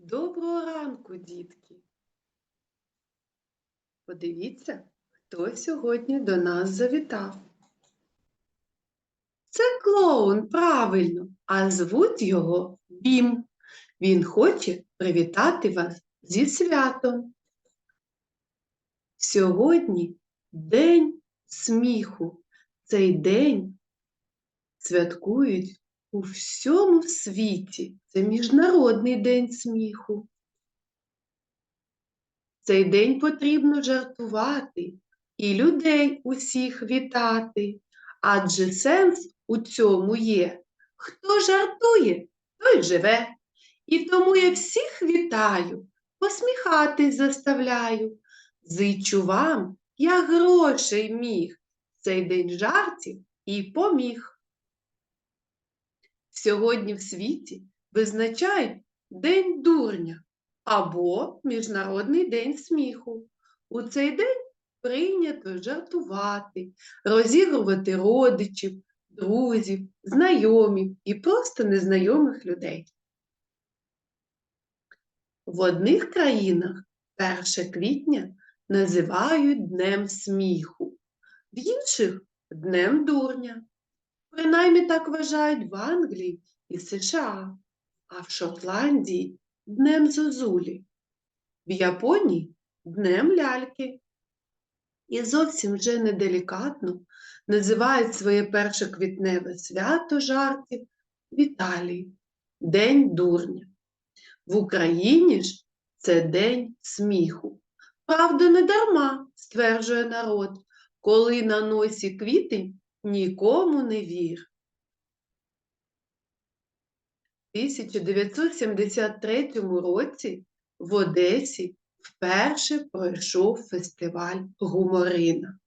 Доброго ранку, дітки! Подивіться, хто сьогодні до нас завітав. Це клоун, правильно, а звуть його Бім. Він хоче привітати вас зі святом. Сьогодні День сміху. Цей день святкують у всьому світі. Це Міжнародний день сміху. Цей день потрібно жартувати і людей усіх вітати, адже сенс у цьому є. Хто жартує, той живе. І тому я всіх вітаю, посміхатись заставляю. Зичу вам, я грошей міг, цей день жартів і поміг. Сьогодні в світі визначають День дурня або Міжнародний день сміху. У цей день прийнято жартувати, розігрувати родичів, друзів, знайомів і просто незнайомих людей. В одних країнах 1 квітня називають Днем сміху, в інших Днем дурня. Принаймні так вважають в Англії і США, а в Шотландії Днем Зозулі, в Японії Днем ляльки. І зовсім вже неделікатно називають своє перше квітневе свято жартів в Італії День дурня. В Україні ж це День сміху. Правда, не дарма, стверджує народ, коли на носі квітень нікому не вір. У 1973 році в Одесі вперше пройшов фестиваль Гуморина.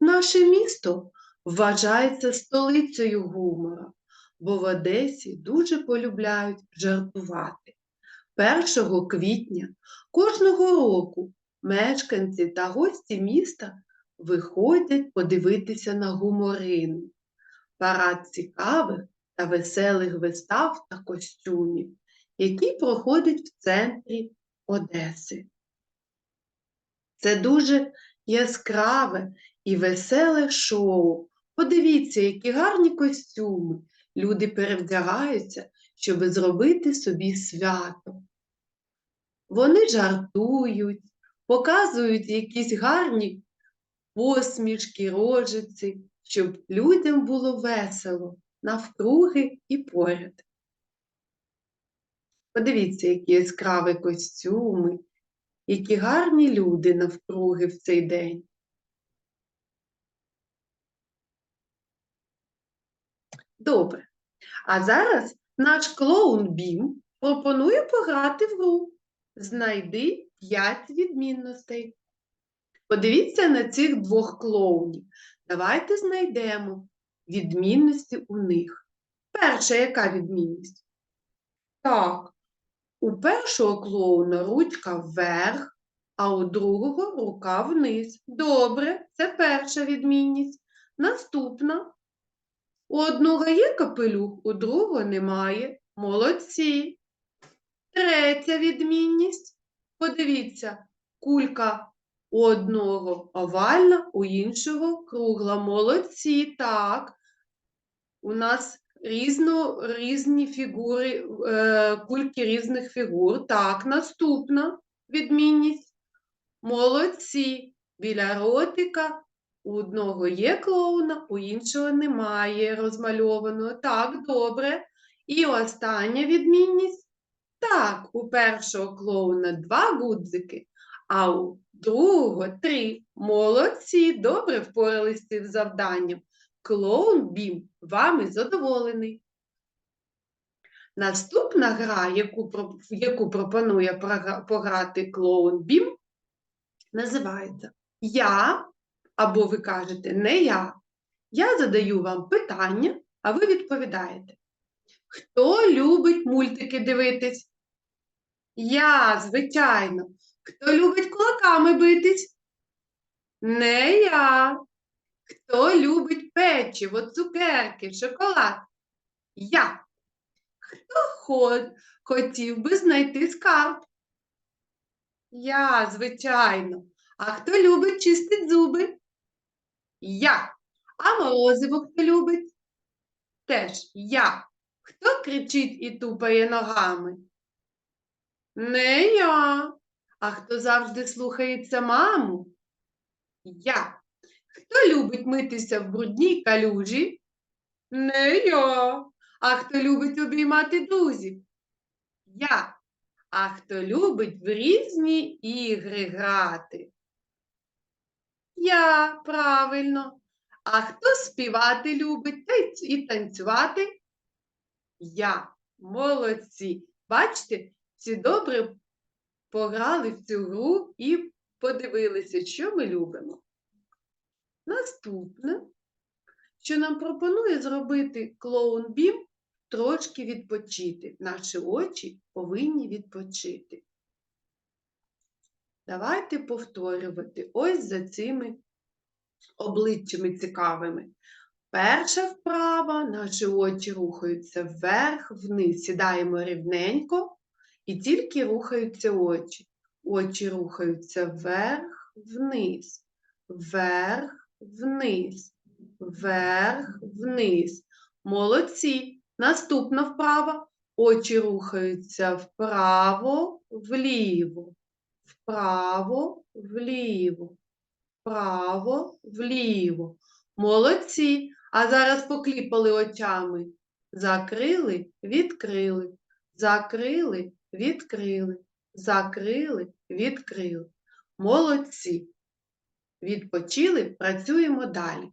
Наше місто вважається столицею гумора, бо в Одесі дуже полюбляють жартувати. 1 квітня кожного року мешканці та гості міста виходять подивитися на гуморину. Парад цікавих та веселих вистав та костюмів, які проходять в центрі Одеси. Це дуже яскраве і веселе шоу. Подивіться, які гарні костюми. Люди перевдягаються, щоб зробити собі свято. Вони жартують, показують якісь гарні посмішки, рожиці, щоб людям було весело навкруги і поряд. Подивіться, які яскраві костюми, які гарні люди навкруги в цей день. Добре. А зараз наш клоун Бім пропонує пограти в гру. Знайди 5 відмінностей. Подивіться на цих двох клоунів. Давайте знайдемо відмінності у них. Перша яка відмінність? Так, у першого клоуна ручка вверх, а у другого рука вниз. Добре, це перша відмінність. Наступна. У одного є капелюх, у другого немає. Молодці. Третя відмінність. Подивіться, кулька у одного овальна, у іншого кругла. Молодці, так. У нас різно, різні фігури, е, кульки різних фігур. Так, наступна відмінність. Молодці. Біля ротика у одного є клоуна, у іншого немає розмальованого. Так, добре. І остання відмінність. Так, у першого клоуна два гудзики, а у другого три. Молодці, добре впоралися з цим завданням. Клоун Бім вами задоволений. Наступна гра, яку, яку пропонує пограти клоун Бім, називається Я або ви кажете не я. Я задаю вам питання, а ви відповідаєте. Хто любить мультики дивитись? Я, звичайно. Хто любить кулаками битись? Не я. Хто любить печиво, цукерки, шоколад? Я. Хто хо- хотів би знайти скарб? Я, звичайно. А хто любить чистить зуби? Я. А морозиво хто любить? Теж я. Хто кричить і тупає ногами? Не я. А хто завжди слухається маму? Я. Хто любить митися в брудній калюжі? Не я. А хто любить обіймати друзів? Я. А хто любить в різні ігри грати? Я, правильно. А хто співати любить і танцювати? Я. Молодці. Бачите, всі добре пограли в цю гру і подивилися, що ми любимо. Наступне, що нам пропонує зробити клоун Бім, трошки відпочити. Наші очі повинні відпочити. Давайте повторювати ось за цими обличчями цікавими. Перша вправа, наші очі рухаються вверх-вниз. Сідаємо рівненько і тільки рухаються очі. Очі рухаються вверх-вниз, вверх-вниз, вверх-вниз. Молодці. Наступна вправа. Очі рухаються вправо-вліво, вправо-вліво, вправо-вліво. Молодці. А зараз покліпали очами. Закрили, відкрили, закрили, відкрили, закрили, відкрили. Молодці. Відпочили, працюємо далі.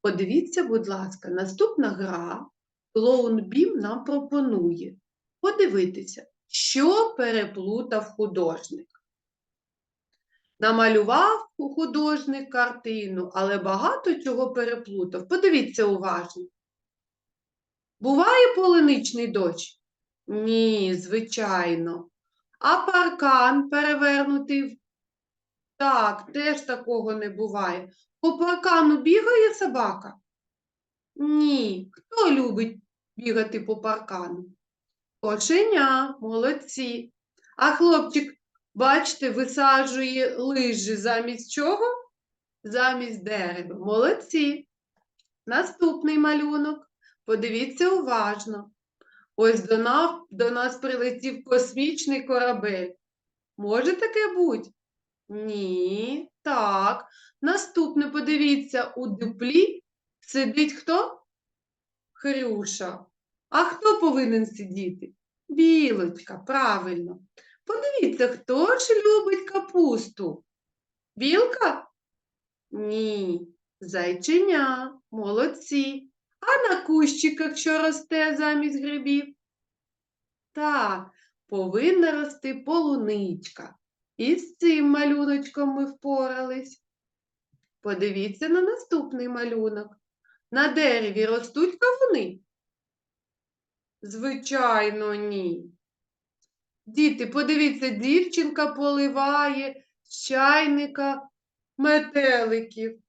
Подивіться, будь ласка, наступна гра Клоун Бім нам пропонує подивитися, що переплутав художник. Намалював художник картину, але багато чого переплутав. Подивіться уважно. Буває полуничний дощ? Ні, звичайно. А паркан перевернутий? Так, теж такого не буває. По паркану бігає собака? Ні. Хто любить бігати по паркану? Кошеня, молодці. А хлопчик, бачите, висаджує лижі замість чого? Замість дерева. Молодці. Наступний малюнок. Подивіться уважно. Ось до нас, до нас прилетів космічний корабель. Може таке бути? Ні. Так. Наступне, подивіться, у дуплі сидить хто? Хрюша. А хто повинен сидіти? Білочка, правильно. Подивіться, хто ж любить капусту? Білка? Ні. Зайченя, молодці. А на кущиках що росте замість грибів? Так, повинна рости полуничка. І з цим малюночком ми впорались. Подивіться на наступний малюнок. На дереві ростуть кавуни? Звичайно, ні. Діти, подивіться, дівчинка поливає з чайника метеликів.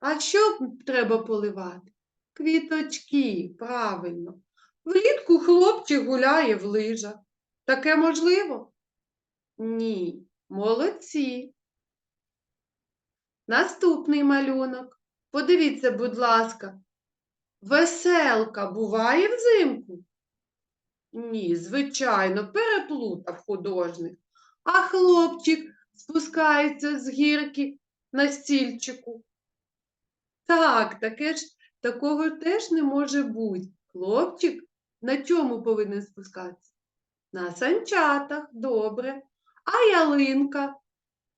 А що треба поливати? Квіточки, правильно. Влітку хлопчик гуляє в лижах. Таке можливо? Ні. Молодці. Наступний малюнок. Подивіться, будь ласка, веселка буває взимку? Ні, звичайно, переплутав художник. А хлопчик спускається з гірки на стільчику. Так, таке ж, такого теж не може бути. Хлопчик на чому повинен спускатися? На санчатах, добре. А ялинка?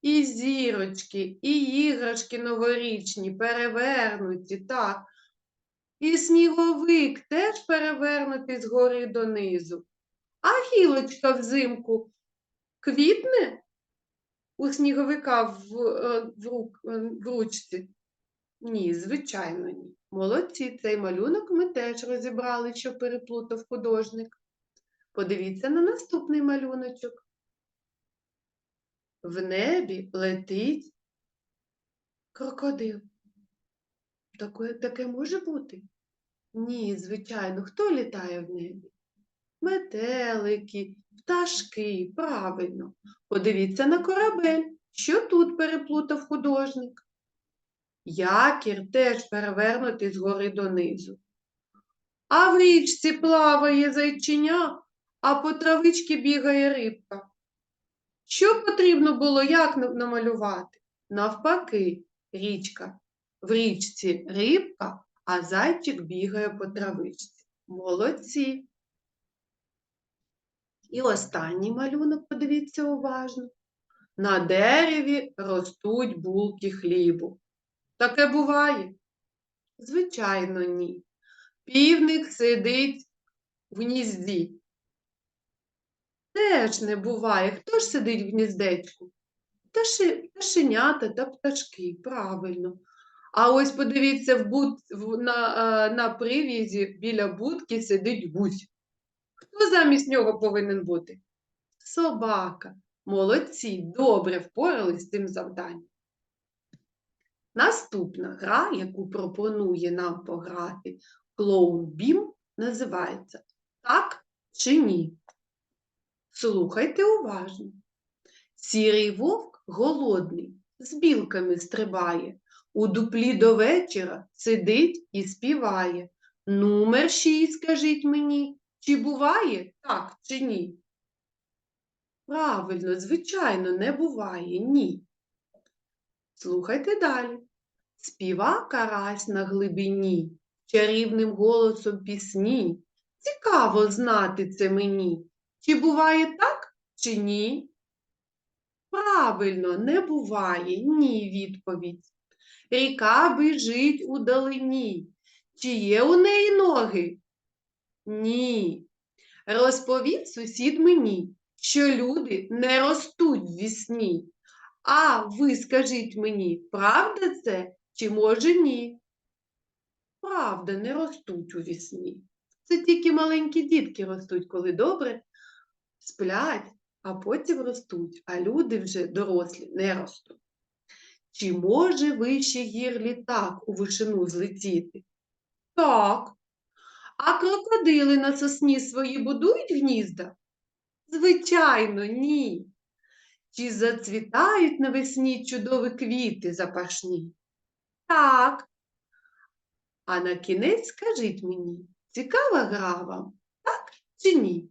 І зірочки, і іграшки новорічні, перевернуті, так. І сніговик теж перевернутий згори донизу. А гілочка взимку квітне у сніговика в, е, в, рук, е, в ручці? Ні, звичайно, ні. Молодці, цей малюнок ми теж розібрали, що переплутав художник. Подивіться на наступний малюночок. В небі летить крокодил. Таке, таке може бути? Ні, звичайно. Хто літає в небі? метелики, пташки. Правильно. Подивіться на корабель. Що тут переплутав художник? Якір теж перевернутий згори донизу. А в річці плаває зайчиня, а по травичці бігає рибка. Що потрібно було як намалювати? Навпаки, річка. В річці рибка, а зайчик бігає по травичці. Молодці. І останній малюнок, подивіться уважно. На дереві ростуть булки хлібу. Таке буває? Звичайно, ні. Півник сидить в гнізді. Теж не буває. Хто ж сидить в гніздечку? Пташенята та пташки, правильно. А ось подивіться, в буд, на, е, на привізі біля будки сидить гусь. Хто замість нього повинен бути? Собака. Молодці, добре впорались з цим завданням. Наступна гра, яку пропонує нам пограти клоун Бім, називається Так чи ні? Слухайте уважно. Сірий вовк голодний, з білками стрибає, у дуплі до вечора сидить і співає. Номер шість, скажіть мені, чи буває так чи ні? Правильно, звичайно, не буває, ні. Слухайте далі. Співа карась на глибині, чарівним голосом пісні. Цікаво знати це мені. Чи буває так, чи ні? Правильно, не буває, ні відповідь. Ріка біжить у далині. Чи є у неї ноги? Ні. Розповів сусід мені, що люди не ростуть в вісні. А ви скажіть мені, правда це чи може ні? Правда, не ростуть у вісні. Це тільки маленькі дітки ростуть, коли добре сплять, а потім ростуть, а люди вже дорослі не ростуть. Чи може вище гір літак у вишину злетіти? Так. А крокодили на сосні свої будують гнізда? Звичайно, ні. Чи зацвітають навесні чудові квіти запашні? Так. А на кінець скажіть мені, цікава гра вам, так чи ні?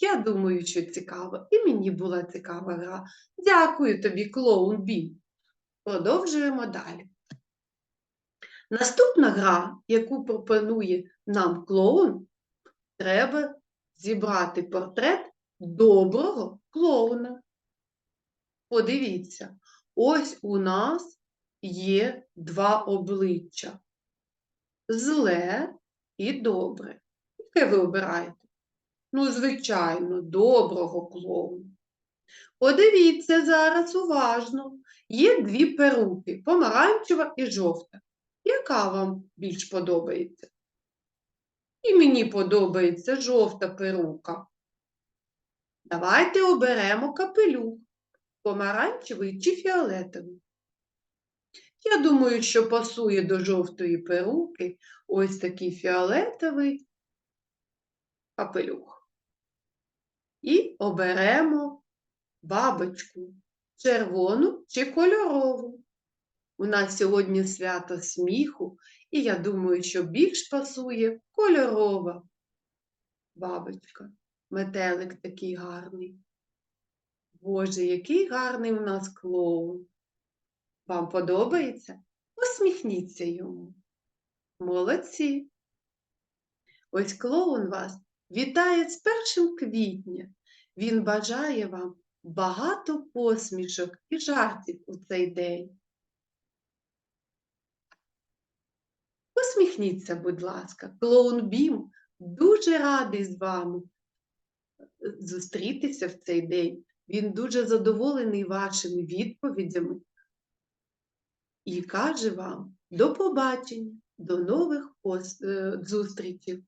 Я думаю, що цікаво, і мені була цікава гра. Дякую тобі, клоун Бі. Продовжуємо далі. Наступна гра, яку пропонує нам клоун, треба зібрати портрет доброго клоуна. Подивіться, ось у нас є два обличчя. Зле і добре. Яке ви обираєте? Ну, звичайно, доброго клоуна. Подивіться зараз уважно. Є дві перуки помаранчева і жовта. Яка вам більш подобається? І мені подобається жовта перука. Давайте оберемо капелюх помаранчевий чи фіолетовий. Я думаю, що пасує до жовтої перуки ось такий фіолетовий капелюх. І оберемо бабочку червону чи кольорову. У нас сьогодні свято сміху, і я думаю, що більш пасує кольорова бабочка. Метелик такий гарний. Боже, який гарний у нас клоун. Вам подобається? Посміхніться йому. Молодці. Ось клоун вас вітає з першим квітня. Він бажає вам багато посмішок і жартів у цей день. Посміхніться, будь ласка, клоун Бім дуже радий з вами зустрітися в цей день. Він дуже задоволений вашими відповідями і каже вам до побачення, до нових е, зустрічей.